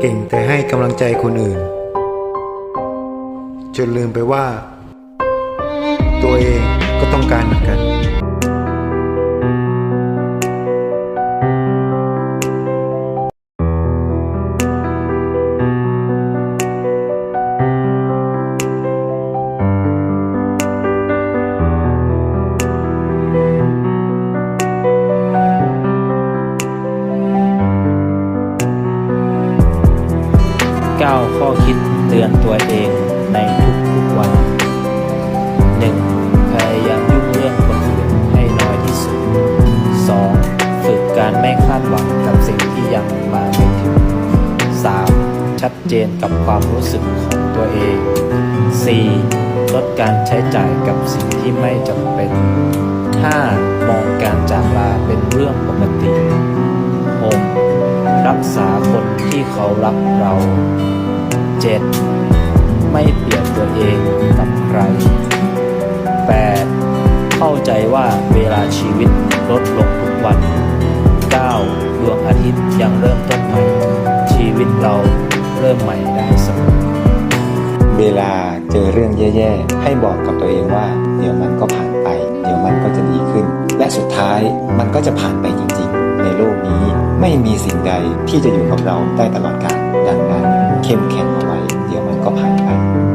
เก่งแต่ให้กำลังใจคนอื่น จนลืมไปว่า ตัวเองก็ต้องการเหมือนกัน 9 ข้อคิดเตือนตัวเองในทุกๆวัน 1. พยายามยุ่งเรื่องคนอื่นให้น้อยที่สุด 2. ฝึกการไม่คาดหวังกับสิ่งที่ยังมาไม่ถึง 3. ชัดเจนกับความรู้สึกของตัวเอง 4. ลดการใช้จ่ายกับสิ่งที่ไม่จำเป็น 5. มองการจากลาเป็นเรื่องปกติ 6. รักษาคนที่เขารักเรา 7. ไม่เปลี่ยนตัวเองกับใคร 8. เข้าใจว่าเวลาชีวิตลดลงทุกวัน 9. ดวงอาทิตย์ยังเริ่มต้นใหม่ ชีวิตเราเริ่มใหม่ได้เสมอเวลาเจอเรื่องแย่ๆ ให้บอกกับตัวเองว่าเดี๋ยวมันก็ผ่านไป เดี๋ยวมันก็จะดีขึ้น และสุดท้ายมันก็จะผ่านไปจริงๆ ในโลกนี้ไม่มีสิ่งใดที่จะอยู่กับเราได้ตลอดกาลดังนั้น เข้มแข็ง 搞牌牌。